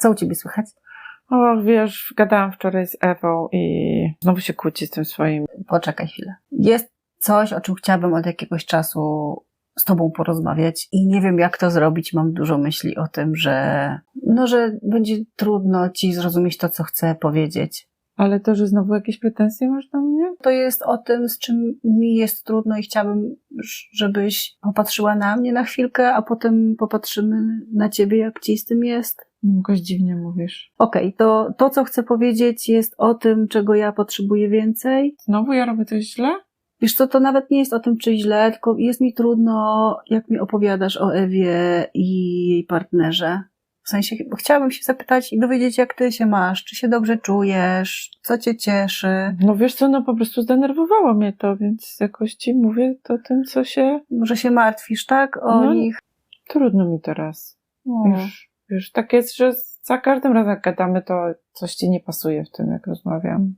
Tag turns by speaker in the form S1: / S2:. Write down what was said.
S1: Co u ciebie słychać?
S2: O, wiesz, gadałam wczoraj z Ewą i znowu się kłóci z tym swoim.
S1: Poczekaj chwilę. Jest coś, o czym chciałabym od jakiegoś czasu z tobą porozmawiać i nie wiem, jak to zrobić. Mam dużo myśli o tym, że, no, że będzie trudno ci zrozumieć to, co chcę powiedzieć.
S2: Ale to, że znowu jakieś pretensje masz do mnie?
S1: To jest o tym, z czym mi jest trudno i chciałabym, żebyś popatrzyła na mnie na chwilkę, a potem popatrzymy na ciebie, jak ci z tym jest.
S2: Jakoś dziwnie mówisz.
S1: Okej, to to, co chcę powiedzieć, jest o tym, czego ja potrzebuję więcej.
S2: Znowu ja robię coś źle?
S1: Wiesz co, to nawet nie jest o tym, czy źle, tylko jest mi trudno, jak mi opowiadasz o Ewie i jej partnerze. W sensie, chciałabym się zapytać i dowiedzieć, jak ty się masz, czy się dobrze czujesz, co cię cieszy.
S2: No wiesz co, no po prostu zdenerwowało mnie to, więc jakoś ci mówię to tym, co się...
S1: Może się martwisz, tak? O
S2: No.
S1: nich.
S2: Trudno mi teraz.
S1: O.
S2: Już, już tak jest, że za każdym razem jak gadamy, to coś ci nie pasuje w tym, jak rozmawiam.